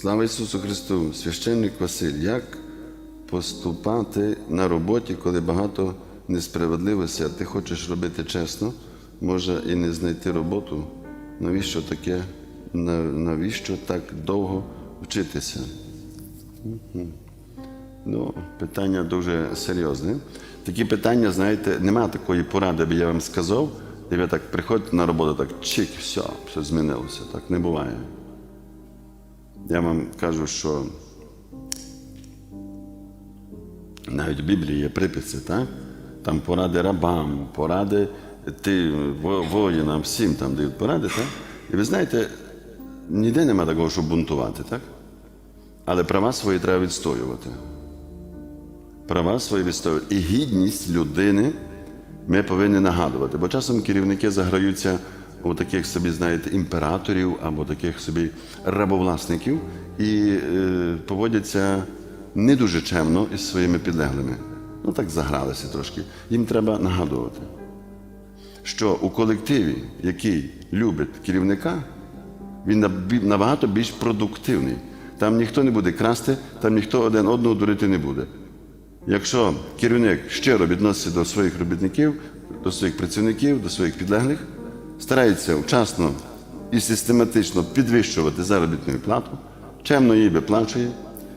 Слава Ісусу Христу! Священник Василь, як поступати на роботі, коли багато несправедливості, а ти хочеш робити чесно, може і не знайти роботу? Навіщо таке? Навіщо так довго вчитися? Ну, питання дуже серйозне. Такі питання, знаєте, немає такої поради, аби я вам сказав, і ви так приходите на роботу, так чик, все, все змінилося. Так не буває. Я вам кажу, що навіть в Біблії є приписи, так? Там поради рабам, поради ти, воїнам, всім там дають поради, так? І ви знаєте, ніде нема такого, щоб бунтувати, так? Але права свої треба відстоювати. Права свої відстоювати. І гідність людини ми повинні нагадувати. Бо часом керівники заграються у таких собі, знаєте, імператорів або таких собі рабовласників і е, поводяться не дуже чемно із своїми підлеглими. Ну так загралися трошки. Їм треба нагадувати, що у колективі, який любить керівника, він набагато більш продуктивний. Там ніхто не буде красти, там ніхто один одного дурити не буде. Якщо керівник щиро відноситься до своїх робітників, до своїх працівників, до своїх підлеглих, старається вчасно і систематично підвищувати заробітну плату, чемно її виплачує,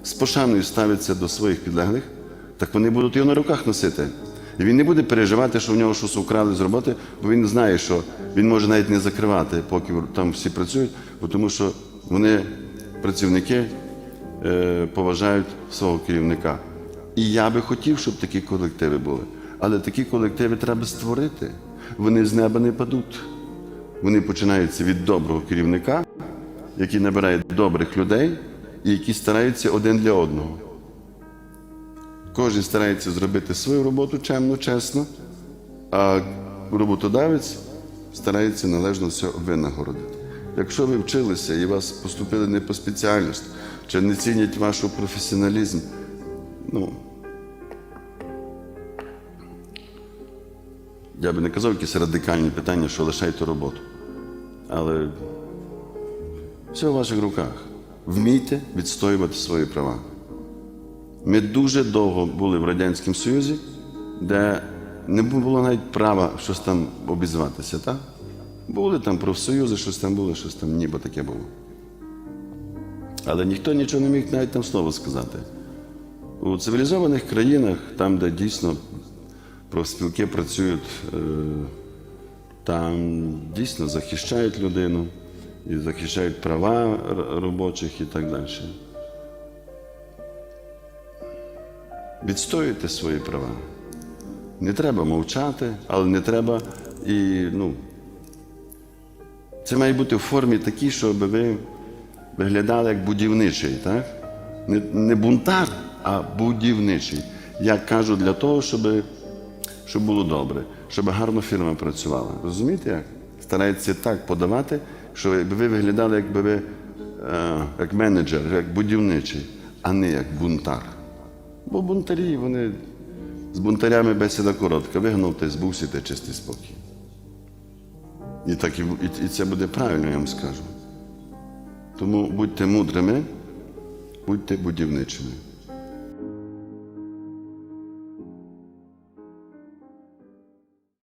з пошаною ставиться до своїх підлеглих, так вони будуть його на руках носити. І він не буде переживати, що в нього щось украли з роботи, бо він знає, що він може навіть не закривати, поки там всі працюють, бо тому що вони, працівники, е, поважають свого керівника. І я би хотів, щоб такі колективи були. Але такі колективи треба створити. Вони з неба не падуть. Вони починаються від доброго керівника, який набирає добрих людей і які стараються один для одного. Кожен старається зробити свою роботу чемно, чесно, а роботодавець старається належно все винагородити. Якщо ви вчилися і вас поступили не по спеціальності, чи не цінять ваш професіоналізм, ну, я би не казав якісь радикальні питання, що лишайте роботу. Але все в ваших руках. Вмійте відстоювати свої права. Ми дуже довго були в Радянському Союзі, де не було навіть права щось там обізватися, так? Були там профсоюзи, щось там було, щось там ніби таке було. Але ніхто нічого не міг навіть там слово сказати. У цивілізованих країнах, там, де дійсно профспілки працюють, е, там дійсно захищають людину і захищають права робочих і так далі. Відстоюйте свої права. Не треба мовчати, але не треба і, ну, це має бути в формі такій, щоб ви виглядали як будівничий, так? Не, не бунтар, а будівничий. Я кажу для того, щоб, щоб було добре, щоб гарно фірма працювала. Розумієте як? Старається так подавати, щоб ви виглядали, якби ви е, як менеджер, як будівничий, а не як бунтар. Бо бунтарі, вони з бунтарями бесіда коротка. Вигнав ти збувся, ти чистий спокій. І так і, і, і це буде правильно, я вам скажу. Тому будьте мудрими, будьте будівничими.